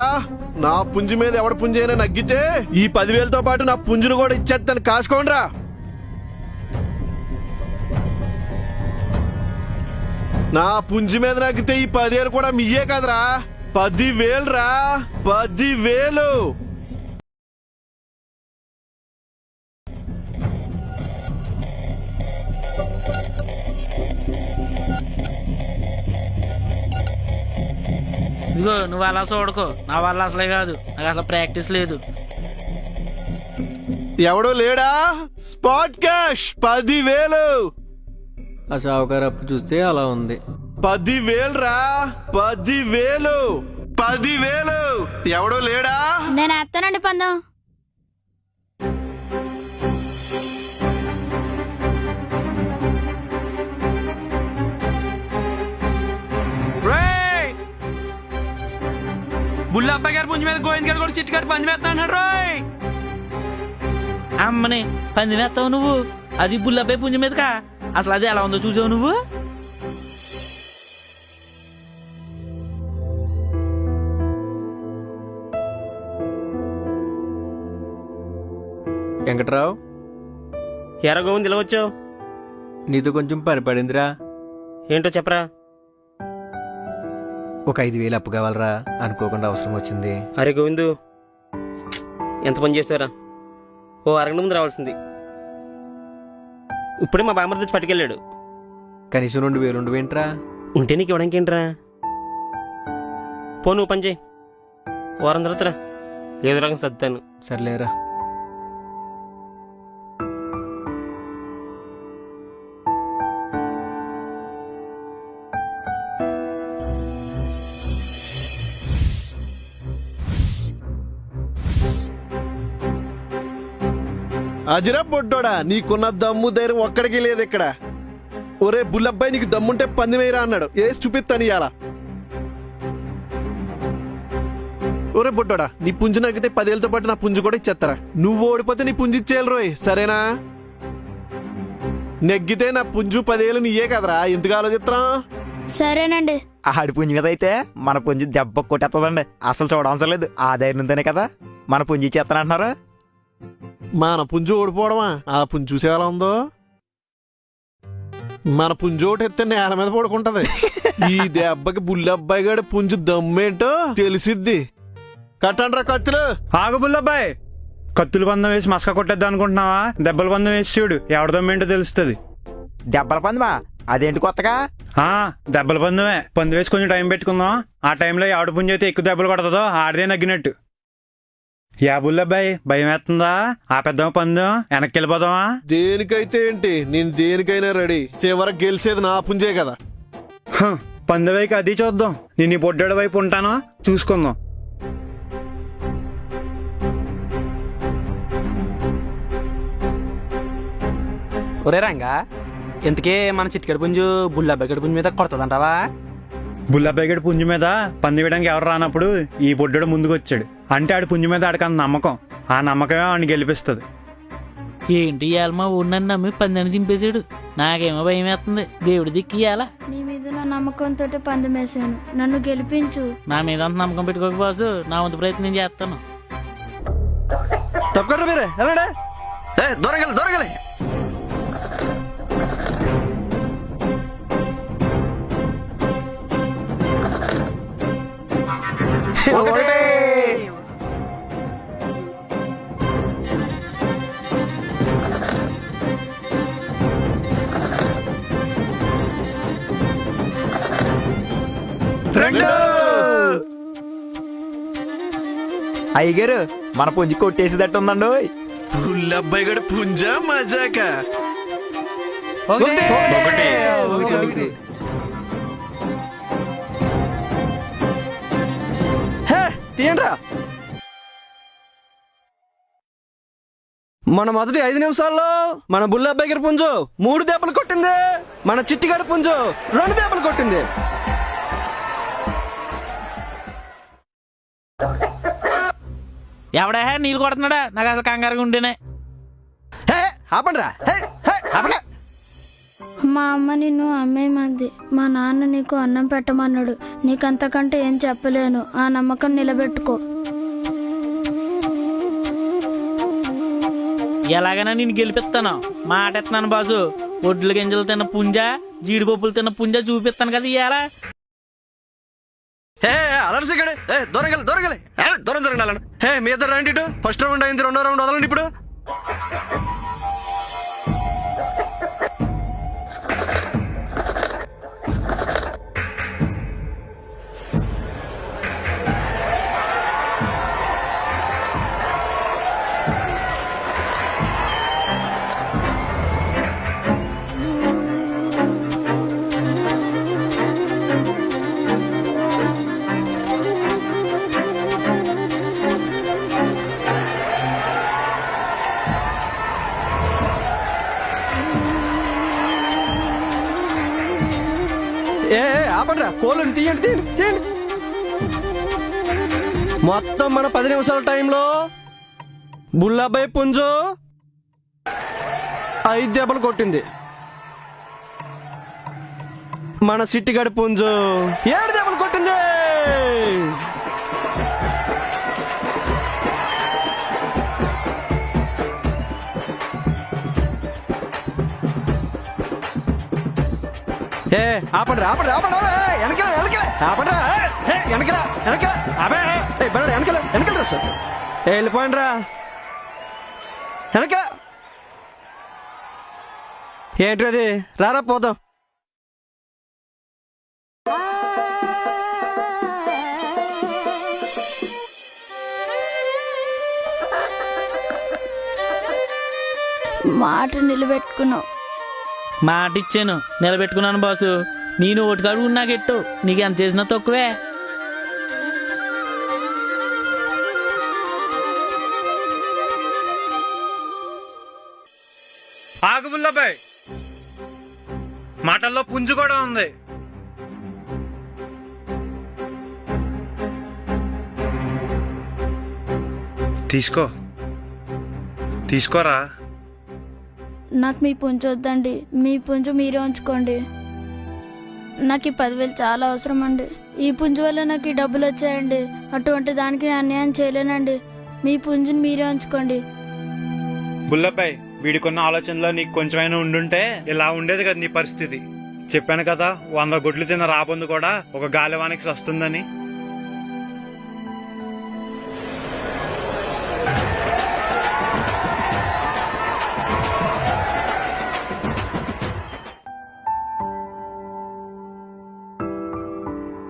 నా పుంజు మీద ఎవడ పుంజు అయినా నగ్గితే ఈ పదివేలతో పాటు నా పుంజును కూడా ఇచ్చేస్తాను. కాసుకోండ్రా. నా పుంజు మీద నగ్గితే ఈ పదివేలు కూడా మీయే కదరా? పదివేలు రా పదివేలు. ఇదిగో నువ్వు అలా చూడకు నా వల్ల అసలే కాదు. నాకు అసలు ప్రాక్టీస్ లేదు. ఎవడో లేడా? స్పాట్ క్యాష్ పదివేలు. ఆ షావుకారు అప్పు చూస్తే అలా ఉంది. పదివేలు రా పదివేలు పదివేలు. ఎవడో లేడా? నేను వేస్తానండి పందెం. పుంజు మీద గోవింద్ గారు కూడా చిట్టుకాడు పంది వేస్తా అన్నాడు రోయ్! అమ్మని పంది వేస్తావు నువ్వు? అది బుల్ల అబ్బాయి పుంజు మీదకా? అసలు అది ఎలా ఉందో చూసావు నువ్వు? వెంకట్రావు? ఎరా గోవింద్ ఇలా వచ్చావు? నీతో కొంచెం పని పడిందిరా. ఏంటో చెప్పరా? ఒక ఐదు వేలు అప్పు కావాలరా? అనుకోకుండా అవసరం వచ్చింది. అరే గోవిందు. ఎంత పని చేశారా? ఓ అరగంట ముందు రావాల్సింది. ఇప్పుడే మా బామ్మర్ తెచ్చి పట్టుకెళ్ళాడు. కనీసం రెండు వేలు ఉండవేంట్రా ఉంటే నీకు ఇవ్వడానికి ఏంట్రా? పో నువ్వు పని చేయి. వారం తర్వాత రా. ఏదో రకం సర్దాను సర్లేరా. అజిరా పొట్టోడా నీకున్న దమ్ము ధైర్యం ఒక్కడికి లేదు ఇక్కడ. ఒరే బుల్లబ్బాయి నీకు దమ్ముంటే పంది వేయరా అన్నాడు. ఏసి చూపిస్తాను ఇవాళ ఒరే బొట్టోడా నీ పుంజు నగ్గితే పదేళ్ళతో పాటు నా పుంజు కూడా ఇచ్చేస్తారా? నువ్వు ఓడిపోతే నీ పుంజు ఇచ్చేయాలి రోయ్ సరేనా? నెగ్గితే నా పుంజు పదేళ్ళు నీయే కదరా ఎందుకు ఆలోచిస్తున్నాం సరేనండి. ఆడి పుంజు మీద అయితే మన పుంజి దెబ్బ కొట్టేస్తుందండి. అసలు చూడవసరం లేదు ఆ ధైర్యంతోనే కదా మన పుంజి చేస్తానంటున్నారు మన పుంజు ఓడిపోవడమా? ఆ పుంజు చూసే ఎలా ఉందో? మన పుంజు ఒకటి ఎత్తే నేల మీద పడుకుంటది. ఈ దెబ్బకి బుల్లి అబ్బాయి గారి పుంజు దమ్మేంటో తెలిసిద్ది. కట్టండ్రా కత్తులు. ఆగు బుల్లబ్బాయ్ కత్తుల బంధం వేసి మసక కొట్టేద్దాం అనుకుంటున్నావా? దెబ్బల బంధం వేసి చూడు ఎవరి దమ్మేంటో తెలుస్తుంది. దెబ్బల పందమా? అదేంటి కొత్తగా? ఆ దెబ్బల పందమే. పంది వేసి కొంచెం టైం పెట్టుకుందాం ఆ టైంలో ఆవిడ పుంజి అయితే ఎక్కువ దెబ్బలు కొడతాదో ఆడదే నగ్గినట్టు. యా బుల్లబ్బాయ్ భయం వేస్తుందా ఆ పెద్ద పందెం? వెనక్కి వెళ్ళిపోదామా? దేనికైతే ఏంటి? నేను దేనికైనా రెడీ. చివరికి గెలిచేది నా పుంజే కదా. హ, పందె వైపు అది చూద్దాం. నేను ఈ పొడ్డాడు వైపు ఉంటాను? చూసుకుందాం. ఒరే రంగా ఇంతకే మన చిటికెడు పుంజు బుల్లబ్బెక్కడి పుంజు మీద కొడతదంటావా? బుల్లబ్బాయి గడి పుంజు మీద పంది వేయడానికి ఎవరు రానప్పుడు ఈ పొడ్డాడు ముందుకు వచ్చాడు అంటే ఆడి పుంజు మీద ఆడికి అంత నమ్మకం. ఆ నమ్మకమే ఆడిని గెలిపిస్తుంది. ఏంటి ఇవాళ మా ఊరినన్ను నమ్మి పందాన్ని దింపేశాడు? నాకేమో భయం వేస్తుంది. దేవుడి దిక్కు నీ మీద నా నమ్మకంతో పందెం వేసాను నన్ను గెలిపించు. నా మీద అంత నమ్మకం పెట్టుకోక బాసు. నా వంతు ప్రయత్నం చేస్తాను. తప్పకుండా మీరే. వెళ్ళండి. దొరగలి దొరగలి ఒకటే. అయ్యగారు మన పుంజి కొట్టేసేదట్టు ఉందండి బుల్లి అబ్బాయి గారి పుంజా మజాక? మన మొదటి ఐదు నిమిషాల్లో మన బుల్లబ్బాయి గారి పుంజు మూడు దెబ్బలు కొట్టింది. మన చిట్టిగాడి పుంజు రెండు దెబ్బలు కొట్టింది. ఎవడా? నీళ్ళు కొడుతున్నాడా? నాకు అసలు కంగారుగా ఉండేనే హే ఆపండిరా. హే హే ఆపండి. మా అమ్మ నిన్ను అమ్మేమంది. మా నాన్న నీకు అన్నం పెట్టమన్నాడు. నీకంతకంటే ఏం చెప్పలేను. ఆ నమ్మకం నిలబెట్టుకో. ఎలాగైనా నేను గెలిపిస్తాను. మాట ఎత్తున్నాను బాసు. ఒడ్ల గింజలు తిన్న పుంజ జీడిపప్పులు తిన్న పుంజ చూపిస్తాను కదా ఇవాళ హే అలర్సిగడే ఏ దూరం వెళ్ళి దూరం వెళ్ళి ఏ, మీ ఇద్దరు రండి ఇటు. ఫస్ట్ రౌండ్ అయింది రెండో రౌండ్ వదలండి ఇప్పుడు. ఏ, కోళ్ళని తీయండి తీయండి తీయండి. మొత్తం మన పది నిమిషాల టైంలో బుల్లాబాయ్ పుంజు ఐదు దెబ్బలు కొట్టింది. మన సిట్టిగడి పుంజు ఏడు దెబ్బలు కొట్టింది. ఏ ఆపండి ఆపండి ఆపండి వెనకల వెనకల ఆపండి వెనకల వెనకల అబే ఏ బరడు వెనకల వెనకల రా సార్. ఏ రా. వెనక. ఏంటది రారా పోదాం. మాట నిలబెట్టుకున్నావు. మాట ఇచ్చాను నిలబెట్టుకున్నాను బాసు. నేను ఓటుకాడు నాకెట్టు నీకు ఎంత చేసినా తక్కువే. ఆగు మాటల్లో పుంజు కూడా ఉంది. తీసుకో. తీసుకోరా? నాకు మీ పుంజు వద్దండి. మీ పుంజు మీరే ఉంచుకోండి. నాకు ఈ పదివేలు చాలా అవసరం అండి ఈ పుంజు వల్ల నాకు ఈ డబ్బులు వచ్చాయండి. అటువంటి దానికి నేను అన్యాయం చేయలేనండి. మీ పుంజుని మీరే ఉంచుకోండి. బుల్లబ్బాయి వీడికున్న ఆలోచనలో నీకు కొంచెమైనా ఉండుంటే ఇలా ఉండేది కదా నీ పరిస్థితి. చెప్పాను కదా వంద గుడ్లు తిన్న రాబందు కూడా ఒక గాలివానికి వస్తుందని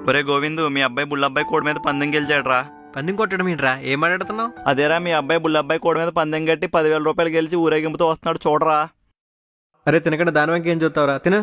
ఒరే గోవిందు మీ అబ్బాయి బుల్లబ్బాయి కోడి మీద పందెం గెలిచాడురా. పందెం కొట్టడం ఏంట్రా? ఏం మాట్లాడుతున్నావు? అదేరా మీ అబ్బాయి బుల్లబ్బాయి కోడి మీద పందెం కట్టి పదివేల రూపాయలు గెలిచి ఊరేగింపుతో వస్తున్నాడు చూడరా. అరే తినకుండా దాని వెంక ఏం చూస్తావురా? తిన.